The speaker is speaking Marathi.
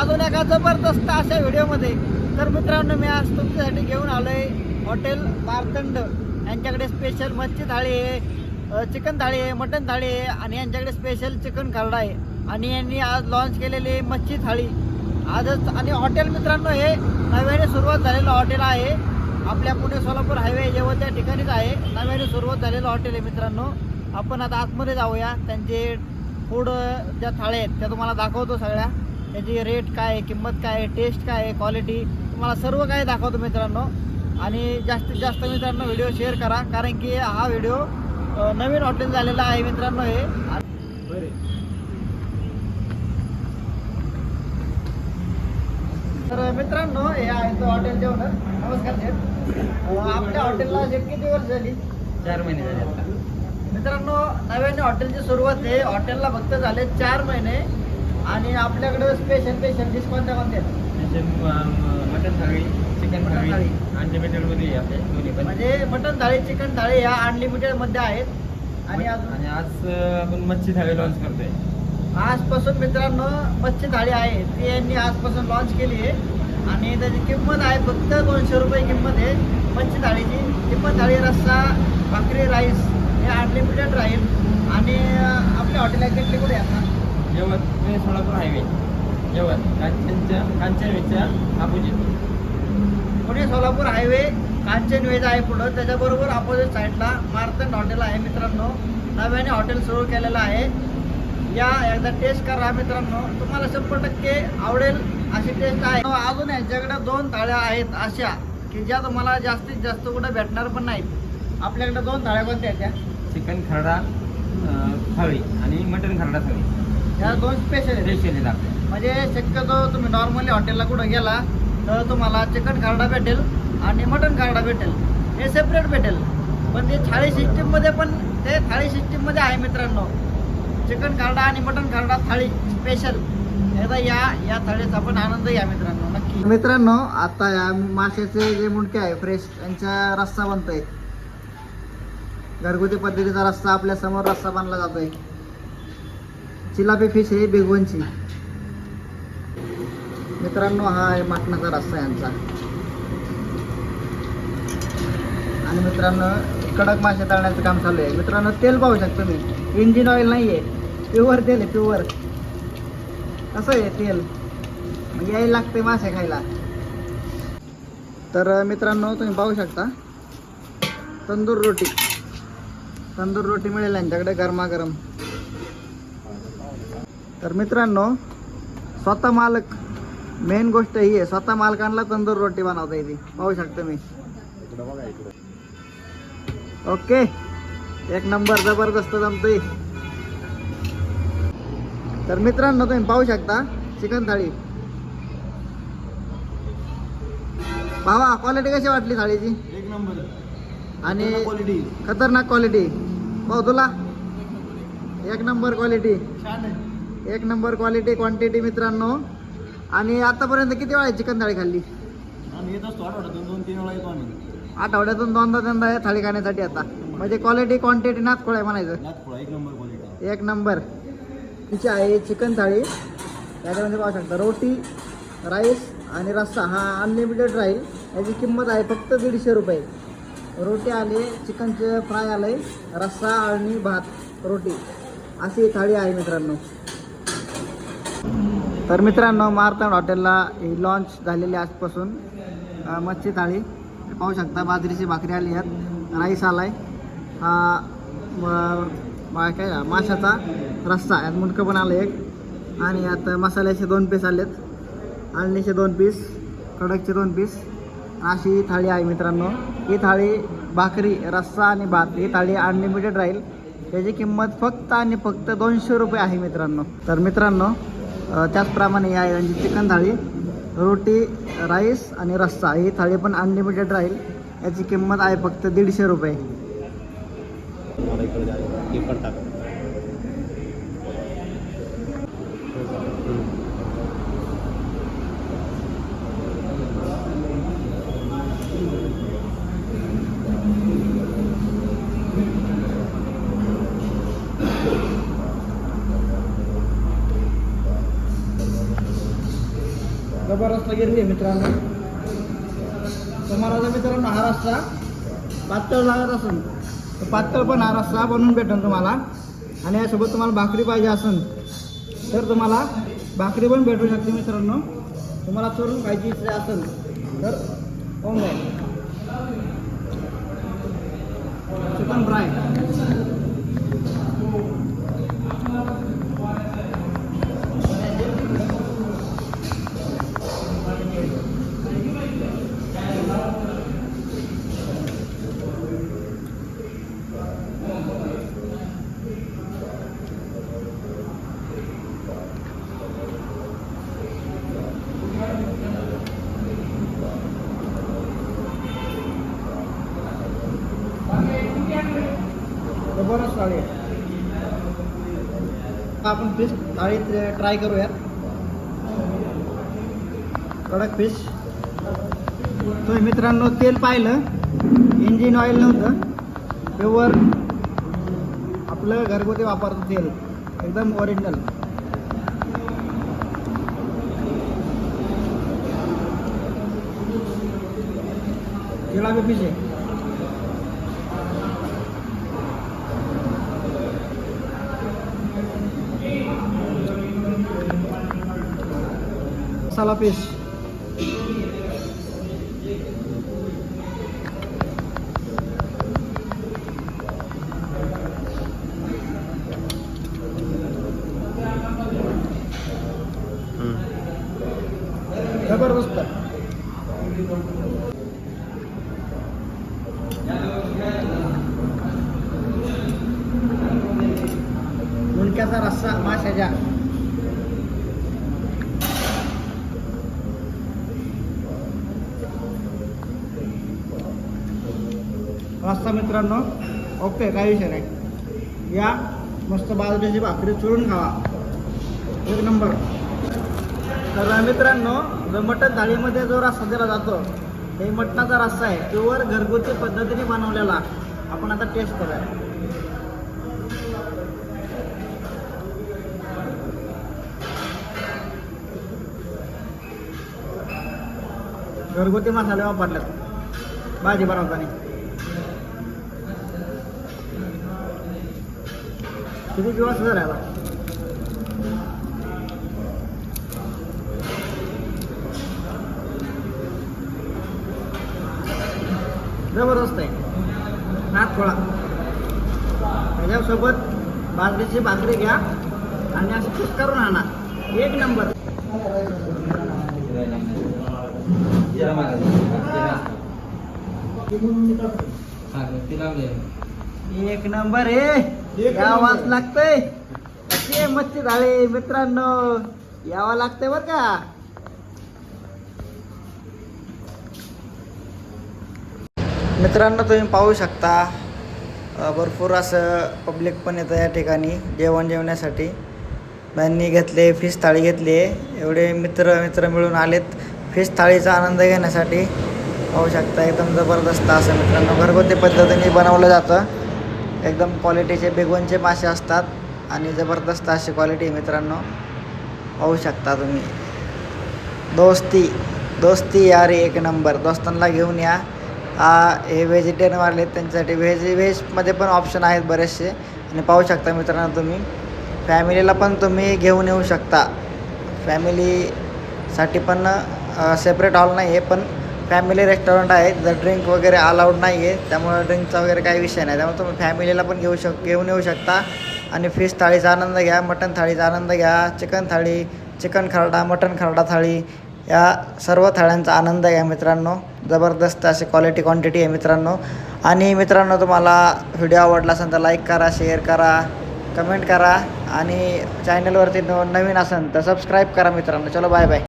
अजून एका जबरदस्त अशा व्हिडिओमध्ये. तर मित्रांनो मी आज तुमच्यासाठी घेऊन आलो आहे हॉटेल मार्तंड यांच्याकडे स्पेशल मच्छी थाळी आहे चिकन थाळी आहे मटन थाळी आहे आणि यांच्याकडे स्पेशल चिकन खरडा आहे. आणि यांनी आज लॉन्च केलेली मच्छी थाळी. आजच आणि हॉटेल मित्रांनो हे नव्याने सुरुवात झालेलं हॉटेल आहे. आपल्या पुणे सोलापूर हायवे जेव्हा त्या ठिकाणीच आहे. नव्याने सुरुवात झालेलं हॉटेल आहे मित्रांनो. आपण आता आतमध्ये जाऊया. त्यांचे फूड ज्या थाळ्या आहेत त्या तुम्हाला दाखवतो सगळ्या. त्याची रेट काय आहे किंमत काय आहे टेस्ट काय आहे क्वालिटी तुम्हाला सर्व काही दाखवतो मित्रांनो. आणि जास्तीत जास्त मित्रांनो व्हिडिओ शेअर करा कारण की हा व्हिडिओ नवीन हॉटेल झालेला आहे मित्रांनो हे. तर मित्रांनो हे आहे तो हॉटेल नमस्कार शेठ आपल्या हॉटेलला शेठ किती वर्ष झाली? चार महिने झाले आता. मित्रांनो नव्याने हॉटेलची सुरुवात आहे हॉटेलला फक्त झाले चार महिने. आणि आपल्याकडे स्पेशल स्पेशल डिश कोणत्या कोणत्या? आहेत? जसे म- मटन थाळी चिकन थाळी थाळी. अनलिमिटेडमध्ये आपल्या दोन्ही पण. म्हणजे मटन थाळी चिकन थाळी या अनलिमिटेडमध्ये आहेत. आणि अजून? आणि आज अं, आपण मच्छी थाळी लॉन्च करतोय. आजपासून मित्रांनो मच्छी थाळी आहे. ती यांनी आजपासून लॉन्च केली आहे. आणि त्याची किंमत आहे फक्त दोनशे रुपये किंमत आहे. मच्छी थाळीची. किंमत थाळी रस्सा भाकरी राईस हे अनलिमिटेड राहील. आणि अं, आपल्या हॉटेल एक्झॅक्टली कुठे आहे आता. यवत म्हणजे सोलापूर हायवे यवत कांचनच्या कांचनवेच्या अपोजिट पुणे सोलापूर हायवे कांचनवेज आहे पुढं. त्याच्याबरोबर अपोजिट साईडला मार्तंड हॉटेल आहे मित्रांनो. नव्याने हॉटेल सुरू केलेलं आहे. या एकदा टेस्ट करा मित्रांनो. तुम्हाला शंभर टक्के आवडेल अशी टेस्ट आहे. हो, अजून यांच्याकडे दोन थाळ्या आहेत अशा की ज्या तुम्हाला जास्तीत जास्त कुठं भेटणार पण नाहीत. आपल्याकडे दोन थाळ्या कोणत्या त्या? चिकन खरडा थाळी आणि मटन खरडा थाळी. या दोन स्पेशल आहेत. स्पेशल आहेत आपल्या म्हणजे शक्यतो तुम्ही नॉर्मली हॉटेलला कुठं गेला तर तुम्हाला चिकन खारडा भेटेल आणि मटन खारडा भेटेल. हे सेपरेट भेटेल. पण ते थाळी सिस्टीममध्ये पण ते थाळी सिस्टीममध्ये आहे मित्रांनो. चिकन खारडा आणि मटन खारडा थाळी स्पेशल एकदा या या थाळीचा पण आनंद घ्या मित्रांनो नक्की. मित्रांनो आता या माशाचे जे मुंडके आहे फ्रेश त्यांचा रस्सा बनतोय. घरगुती पद्धतीचा रस्सा आपल्यासमोर रस्सा बनला जातोय. चिलापी फिश आहे बेगवनची. मित्रांनो हा आहे माटणाचा रस्ता यांचा. आणि मित्रांनो कडक मासे तळण्याचं काम चालू आहे. मित्रांनो तेल पाहू शकतो मी इंजिन ऑइल नाही आहे प्युअर तेल आहे प्युअर कसं आहे तेल? म्हणजे यायला लागते मासे खायला. तर मित्रांनो तुम्ही पाहू शकता. तंदूर रोटी. तंदूर रोटी मिळेल यांच्याकडे गरमागरम. तर मित्रांनो स्वतः मालक मेन गोष्ट ही आहे स्वतः मालकांना तंदूर रोटी बनवता येते. पाहू शकतो मी. ओके एक नंबर जबरदस्त जमतोय. तर मित्रांनो तुम्ही पाहू शकता चिकन थाळी. भावा क्वालिटी कशी वाटली थाळीची? एक नंबर. आणि क्वालिटी खतरनाक क्वालिटी भाऊ तुला. एक नंबर क्वालिटी छान आहे. एक नंबर क्वालिटी क्वांटिटी मित्रांनो. आणि आतापर्यंत किती वेळा चिकन थाळी खाल्ली? आम्ही येत असतो आठवड्यातून दोन तीन वेळा येतो आम्ही. आठवड्यातून दोनदा दोनदा थाळी खाण्यासाठी आता. म्हणजे क्वालिटी क्वांटिटी नाच खोळ आहे म्हणायचं. नागपूर एक नंबर क्वालिटी एक नंबर. तिची आहे चिकन थाळी. त्याच्यामध्ये पाहू शकता रोटी राईस आणि रस्सा. हा अनलिमिटेड राहील. याची किंमत आहे फक्त दीडशे रुपये. रोटी आली चिकनचे फ्राय आले रस्सा आणि भात रोटी. अशी थाळी आहे मित्रांनो. तर मित्रांनो मारताड हॉटेलला ही लॉन्च झालेली आजपासून. मच्छी थाळी. पाहू शकता बाजरीची भाकरी आली आहेत. राईस आला हा काय माशाचा रस्सा यात मुंडकं पण आलं एक. आणि आता मसाल्याचे दोन पीस आलेत. आळणीचे दोन पीस कडकचे दोन पीस अशी ही थाळी आहे मित्रांनो. ही थाळी भाकरी रस्सा आणि भात. ही थाळी अनलिमिटेड राहील. त्याची किंमत फक्त आणि फक्त दोनशे रुपये आहे मित्रांनो. तर मित्रांनो त्याचप्रमाणे या म्हणजे चिकन थाळी रोटी राईस आणि रस्सा ही थाळी पण अनलिमिटेड राहील. याची किंमत आहे फक्त दीडशे रुपये. जबरदस्त गेली आहे मित्रांनो. तुम्हाला जर मित्रांनो हा रस्ता पातळ लागत असेल तर पातळ पण हा रस्ता बनवून भेटेल तुम्हाला. आणि यासोबत तुम्हाला भाकरी पाहिजे असेल तर तुम्हाला भाकरी पण भेटू शकते मित्रांनो. तुम्हाला चोरून खायची इच्छा असेल तर होऊन जाईल चिकन फ्राय. जबरदस्त थाळी आहे आपण फिश थाळी ट्राय करूया कडक फिश तुम्ही मित्रांनो तेल पाहिलं. इंजिन ऑइल नव्हतं. प्युअर आपलं घरगुती वापरतो तेल. एकदम ओरिजिनल तिळाबी फिश आहे. मसाला फिश जबरदस्त मुंडक्याचा रस्सा माशाच्या रस्सा मित्रांनो. ओके काय विषय नाही. या मस्त बाजरीची भाकरी चुरून खावा. एक नंबर. तर मित्रांनो जो मटण थाळीमध्ये जो रस्सा दिला जातो हे मटणाचा रस्सा आहे. प्युअर घरगुती पद्धतीने बनवलेला. आपण आता टेस्ट करूया. घरगुती मसाले वापरलेत. भाजी बनवताना. किती दिवस झाला जबरदस्त आहे. नाक खोळा. त्याच्यासोबत बाजरीची भाकरी घ्या आणि असं कुक करून आणा. एक नंबर. तिला एक नंबर आहे यावाच लागतंय. आहे मच्छी झाले. मित्रांनो यावं लागतंय बर का? मित्रांनो तुम्ही पाहू शकता भरपूर असं पब्लिक पण येतं या ठिकाणी जेवण जेवण्यासाठी. त्यांनी घेतले फिश थाळी घेतली. आहे एवढे मित्र मित्र मिळून आलेत. फिश थाळीचा आनंद घेण्यासाठी. पाहू शकता एकदम जबरदस्त असं मित्रांनो घरगुती पद्धतीने बनवलं जातं. एकदम क्वालिटीचे बेगोनचे मासे असतात आणि जबरदस्त अशी क्वालिटी मित्रांनो. पाहू शकता तुम्ही. दोस्ती दोस्ती यार एक नंबर दोस्तांना घेऊन या. हा हे व्हेजिटेरियनवाले आहेत त्यांच्यासाठी. व्हेज व्हेजमध्ये पण ऑप्शन आहेत बरेचसे. आणि पाहू शकता मित्रांनो तुम्ही. फॅमिलीला पण तुम्ही घेऊन येऊ शकता. फॅमिलीसाठी पण सेपरेट हॉल नाही आहे पण फॅमिली रेस्टॉरंट आहे जर ड्रिंक वगैरे अलाउड नाही आहे त्यामुळे ड्रिंकचा वगैरे काही विषय नाही. त्यामुळे तुम्ही फॅमिलीला पण घेऊ शक घेऊन येऊ शकता. आणि फिश थाळीचा आनंद घ्या मटन थाळीचा आनंद घ्या चिकन थाळी चिकन खरडा मटन खरडा थाळी या सर्व थाळ्यांचा आनंद घ्या मित्रांनो. जबरदस्त अशी क्वालिटी क्वांटिटी आहे मित्रांनो. आणि मित्रांनो तुम्हाला व्हिडिओ आवडला असेल तर लाईक करा शेअर करा कमेंट करा. आणि चॅनलवरती नवीन असेल तर सबस्क्राईब करा मित्रांनो. चलो बाय बाय